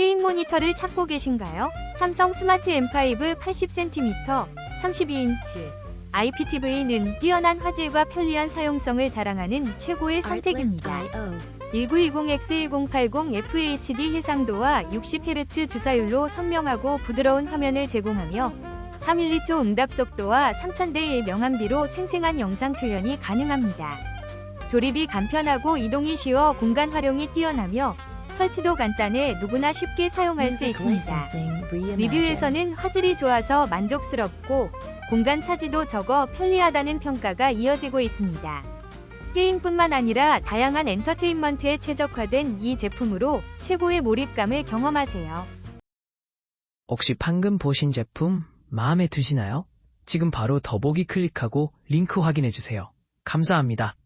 게임 모니터를 찾고 계신가요? 삼성 스마트 M5 80cm, 32인치. IPTV는 뛰어난 화질과 편리한 사용성을 자랑하는 최고의 선택입니다. 1920X1080 FHD 해상도와 60Hz 주사율로 선명하고 부드러운 화면을 제공하며 312초 응답 속도와 3000대의 명암비로 생생한 영상 표현이 가능합니다. 조립이 간편하고 이동이 쉬워 공간 활용이 뛰어나며 설치도 간단해 누구나 쉽게 사용할 수 있습니다. 리뷰에서는 화질이 좋아서 만족스럽고 공간 차지도 적어 편리하다는 평가가 이어지고 있습니다. 게임뿐만 아니라 다양한 엔터테인먼트에 최적화된 이 제품으로 최고의 몰입감을 경험하세요. 혹시 방금 보신 제품 마음에 드시나요? 지금 바로 더보기 클릭하고 링크 확인해 주세요. 감사합니다.